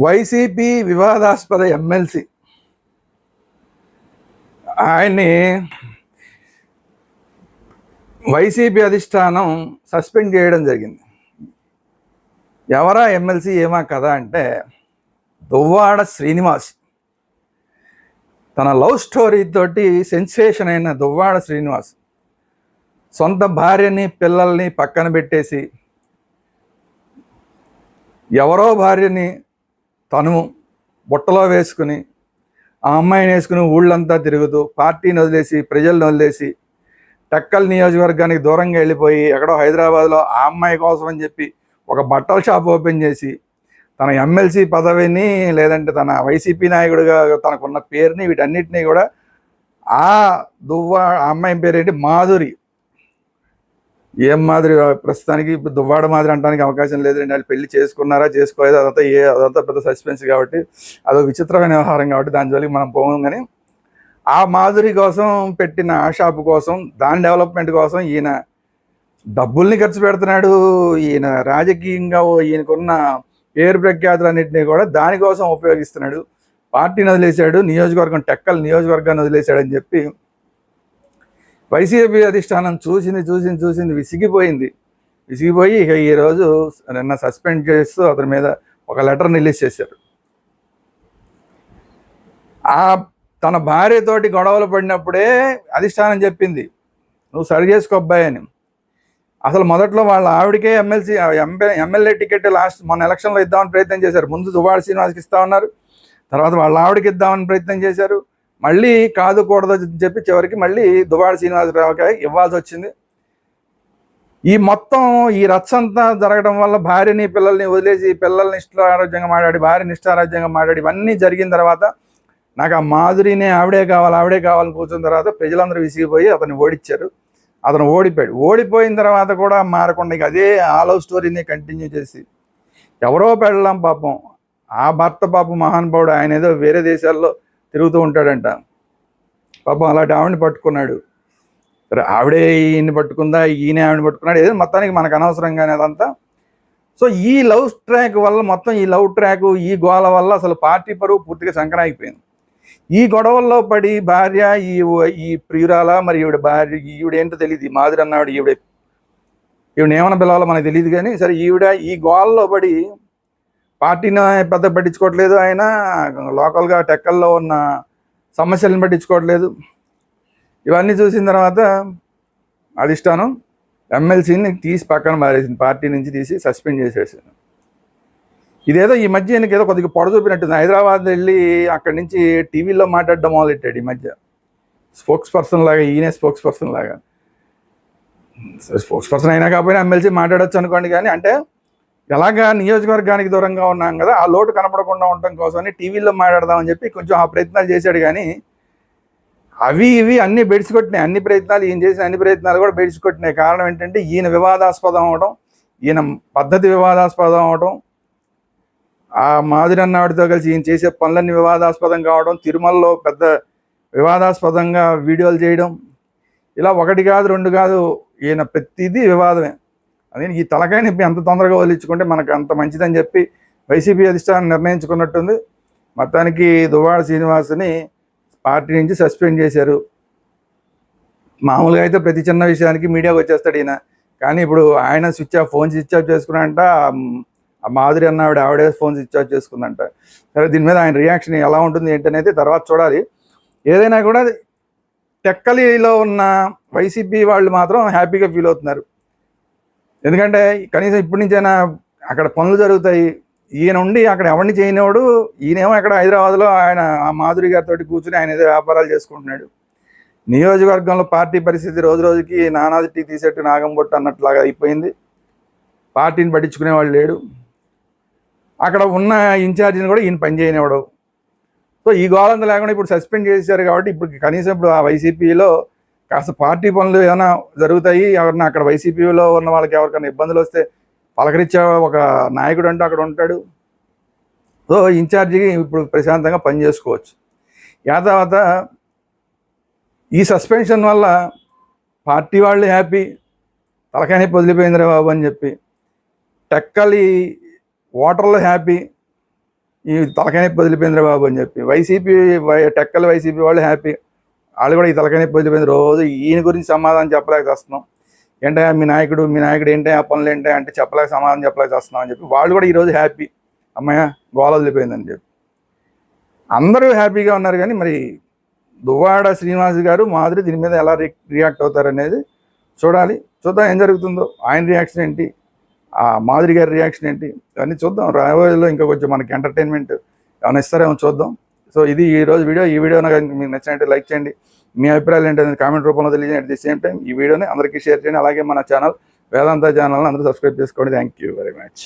YCP వివాదాస్పద MLC. ఆయన్ని YCP అధిష్టానం సస్పెండ్ చేయడం జరిగింది. ఎవరా ఎమ్మెల్సీ ఏమా కదా అంటే దువ్వాడ శ్రీనివాస్. తన లవ్ స్టోరీ తోటి సెన్సేషన్ అయిన దువ్వాడ శ్రీనివాస్ సొంత భార్యని పిల్లల్ని పక్కన పెట్టేసి ఎవరో భార్యని తను బుట్టలో వేసుకుని ఆ అమ్మాయిని వేసుకుని ఊళ్ళంతా తిరుగుతూ పార్టీని వదిలేసి ప్రజల్ని వదిలేసి టక్కల్ నియోజకవర్గానికి దూరంగా వెళ్ళిపోయి ఎక్కడో హైదరాబాద్లో ఆ అమ్మాయి కోసం అని చెప్పి ఒక బట్టల షాప్ ఓపెన్ చేసి తన ఎమ్మెల్సీ పదవిని లేదంటే తన వైసీపీ నాయకుడిగా తనకున్న పేరుని వీటన్నిటినీ కూడా ఆ దువ్వ ఆ అమ్మాయి పేరేంటి? మాధురి. ఏం మాదిరి ప్రస్తుతానికి దువ్వాడ మాదిరి అంటానికి అవకాశం లేదు. వాళ్ళు పెళ్ళి చేసుకున్నారా చేసుకోలేదు? అదంతా ఏ అదంతా పెద్ద సస్పెన్స్ కాబట్టి అదో విచిత్రమైన వ్యవహారం కాబట్టి దాని జోలికి మనం పోము కానీ ఆ మాధురి కోసం పెట్టిన ఆ షాప్ కోసం దాని డెవలప్మెంట్ కోసం ఈయన డబ్బుల్ని ఖర్చు పెడుతున్నాడు. ఈయన రాజకీయంగా ఈయనకున్న పేరు ప్రఖ్యాతులన్నింటినీ కూడా దానికోసం ఉపయోగిస్తున్నాడు. పార్టీని వదిలేశాడు. నియోజకవర్గం టెక్కలు నియోజకవర్గాన్ని వదిలేశాడని చెప్పి వైసీపీ అధిష్టానం చూసింది చూసింది చూసింది విసిగిపోయింది. విసిగిపోయి ఇక ఈరోజు నిన్న సస్పెండ్ చేస్తూ అతని మీద ఒక లెటర్ రిలీజ్ చేశారు. ఆ తన భార్యతోటి గొడవలు పడినప్పుడే అధిష్టానం చెప్పింది నువ్వు సరి చేసుకో అబ్బాయి అని. అసలు మొదట్లో వాళ్ళ ఆవిడకే ఎమ్మెల్సీ ఎమ్మెల్యే టికెట్ లాస్ట్ మన ఎలక్షన్లో ఇద్దామని ప్రయత్నం చేశారు. ముందు దువ్వాడ శ్రీనివాస్కి ఇస్తా ఉన్నారు తర్వాత వాళ్ళ ఆవిడకి ఇద్దామని ప్రయత్నం చేశారు. మళ్ళీ కాదు కూడదు అని చెప్పి చివరికి మళ్ళీ దువ్వాడ శ్రీనివాసరావుకి ఇవ్వాల్సి వచ్చింది. ఈ మొత్తం ఈ రచ్చంతా జరగడం వల్ల భార్యని పిల్లల్ని వదిలేసి పిల్లల్ని ఇష్టారాజ్యంగా మాట్లాడి భార్యని ఇష్టారాజ్యంగా మాట్లాడి ఇవన్నీ జరిగిన తర్వాత నాకు ఆ మాధురినే ఆవిడే కావాలి ఆవిడే కావాలని కూర్చున్న తర్వాత ప్రజలందరూ విసిగిపోయి అతన్ని ఓడిచ్చారు. అతను ఓడిపోయాడు. ఓడిపోయిన తర్వాత కూడా మారకుండా అదే ఆ స్టోరీని కంటిన్యూ చేసి ఎవరో పెళ్ళాం పాపం. ఆ భర్త పాపం మహానుభావుడు ఆయన ఏదో వేరే దేశాల్లో తిరుగుతూ ఉంటాడంట. పాపం అలాంటి ఆవిడని పట్టుకున్నాడు. సరే ఆవిడే ఈయన్ని పట్టుకుందా? ఈయన ఆవిడని పట్టుకున్నాడు? ఏదో మొత్తానికి మనకు అనవసరంగానే అదంతా. సో ఈ లవ్ ట్రాక్ వల్ల మొత్తం ఈ లవ్ ట్రాక్ ఈ గోల వల్ల అసలు పార్టీ పరువు పూర్తిగా సంకరాగిపోయింది ఈ గొడవల్లో పడి భార్య ఈ ఈ ప్రియురాల మరి ఈవిడ భార్య ఈవిడ ఏంటో తెలియదు ఈ మాదిరి అన్నాడు ఈవిడ. ఈవిడ ఏమైనా పిలవాలో మనకు తెలియదు కానీ సరే ఈవిడ ఈ గోల్లో పడి పార్టీని పెద్ద పట్టించుకోవట్లేదు. ఆయన లోకల్గా టెక్కల్లో ఉన్న సమస్యలను పట్టించుకోవట్లేదు. ఇవన్నీ చూసిన తర్వాత అధిష్టానం ఎమ్మెల్సీని తీసి పక్కన మారేసింది. పార్టీ నుంచి తీసి సస్పెండ్ చేసేసాను ఇదేదో ఈ మధ్య ఈయనకి ఏదో కొద్దిగా పొడ చూపినట్టుంది. హైదరాబాద్ వెళ్ళి అక్కడి నుంచి టీవీలో మాట్లాడడం మొదలెట్టాడు ఈ మధ్య. స్పోక్స్ పర్సన్ లాగా ఈయనే స్పోక్స్ పర్సన్ లాగా. స్పోక్స్ పర్సన్ అయినా కాకపోయినా ఎమ్మెల్సీ మాట్లాడొచ్చు అనుకోండి కానీ అంటే ఎలాగా నియోజకవర్గానికి దూరంగా ఉన్నాం కదా ఆ లోటు కనపడకుండా ఉండటం కోసమని టీవీలో మాట్లాడదామని చెప్పి కొంచెం ఆ ప్రయత్నాలు చేశాడు కానీ అవి ఇవి అన్ని బెడిసికొట్టినాయి అన్ని ప్రయత్నాలు ఈయన చేసిన అన్ని ప్రయత్నాలు కూడా బెడిసికొట్టినాయి కారణం ఏంటంటే ఈయన వివాదాస్పదం అవడం ఈయన పద్ధతి వివాదాస్పదం అవడం ఆ మాదిరి అన్నవాడితో కలిసి ఈయన చేసే పనులన్నీ వివాదాస్పదం కావడం తిరుమలలో పెద్ద వివాదాస్పదంగా వీడియోలు చేయడం ఇలా ఒకటి కాదు రెండు కాదు ఈయన ప్రతిదీ వివాదమే. అదే ఈ తలకాయ నొప్పి ఎంత తొందరగా వదిలించుకుంటే మనకు అంత మంచిదని చెప్పి వైసీపీ అధిష్టానం నిర్ణయించుకున్నట్టుంది. మొత్తానికి దువ్వాడ శ్రీనివాస్ని పార్టీ నుంచి సస్పెండ్ చేశారు. మామూలుగా అయితే ప్రతి చిన్న విషయానికి మీడియాకి వచ్చేస్తాడు ఈయన. కానీ ఇప్పుడు ఆయన switch off phone switch off చేసుకున్నాడంట ఆ మాధురి అన్న ఆవిడ ఆవిడే ఫోన్ స్విచ్ ఆఫ్ చేసుకుందంట. సరే దీని మీద ఆయన రియాక్షన్ ఎలా ఉంటుంది ఏంటనేది తర్వాత చూడాలి. ఏదైనా కూడా టెక్కలిలో ఉన్న వైసీపీ వాళ్ళు మాత్రం హ్యాపీగా ఫీల్ అవుతున్నారు. ఎందుకంటే కనీసం ఇప్పటి నుంచైనా అక్కడ పనులు జరుగుతాయి. ఈయన ఉండి అక్కడ ఎవరిని చేయనివాడు ఈయనేమో అక్కడ హైదరాబాద్లో ఆయన ఆ మాధురి గారితో కూర్చుని ఆయన ఏదో వ్యాపారాలు చేసుకుంటున్నాడు. నియోజకవర్గంలో పార్టీ పరిస్థితి రోజు రోజుకి నానాదిట్టి తీసేట్టు నాగంబొట్టు అన్నట్లాగా అయిపోయింది. పార్టీని పట్టించుకునేవాడు లేడు. అక్కడ ఉన్న ఇన్ఛార్జిని కూడా ఈయన పనిచేయనివాడు సో ఈ గోళంత లేకుండా ఇప్పుడు సస్పెండ్ చేశారు కాబట్టి ఇప్పుడు కనీసం ఇప్పుడు ఆ వైసీపీలో కాస్త పార్టీ పనులు ఏమైనా జరుగుతాయి ఎవరన్నా అక్కడ వైసీపీలో ఉన్న వాళ్ళకి ఎవరికైనా ఇబ్బందులు వస్తే పలకరించే ఒక నాయకుడు అంటూ అక్కడ ఉంటాడు. సో ఇన్ఛార్జికి ఇప్పుడు ప్రశాంతంగా పని చేసుకోవచ్చు. ఆ తర్వాత ఈ సస్పెన్షన్ వల్ల పార్టీ వాళ్ళు హ్యాపీ తలకాయ వదిలిపోయిందిరా బాబు అని చెప్పి టెక్కలి ఓటర్లు హ్యాపీ ఈ తలకాయ వదిలిపోయింది వదిలిపోయిందిరా బాబు అని చెప్పి వైసీపీ వై- వైసీపీ వాళ్ళు హ్యాపీ. వాళ్ళు కూడా ఈ తలకాయ నొప్పి వదిలిపోయింది రోజు ఈయన గురించి సమాధానం చెప్పలేక వస్తున్నాం ఏంటంటే మీ నాయకుడు మీ నాయకుడు ఏంటి ఆ పనులు ఏంటి అంటే చెప్పలేక సమాధానం చెప్పలేక వస్తున్నాం అని చెప్పి వాళ్ళు కూడా ఈరోజు హ్యాపీ అమ్మాయ గోల వదిలిపోయిందని చెప్పి. అందరూ హ్యాపీగా ఉన్నారు కానీ మరి దువ్వాడ శ్రీనివాస్ గారు మాదిరి దీని మీద ఎలా రియాక్ట్ అవుతారు అనేది చూడాలి. చూద్దాం ఏం జరుగుతుందో. ఆయన రియాక్షన్ ఏంటి? ఆ మాదిరి గారి రియాక్షన్ ఏంటి? అన్నీ చూద్దాం. రాబోయేలో ఇంకా కొంచెం మనకి ఎంటర్టైన్మెంట్ ఏమైనా ఇస్తారేమో చూద్దాం. సో ఇది ఈ రోజు వీడియో. ఈ వీడియో మీకు నచ్చినట్టు లైక్ చేయండి. మీ అభిప్రాయాలు ఏంటనేది కామెంట్ రూపంలో తెలియజేయండి. అట్ ది సేమ్ టైం ఈ వీడియోని అందరికీ షేర్ చేయండి. అలాగే మన ఛానల్ వేదాంత ఛానల్ని అందరూ సబ్స్క్రైబ్ చేసుకోండి. Thank you very much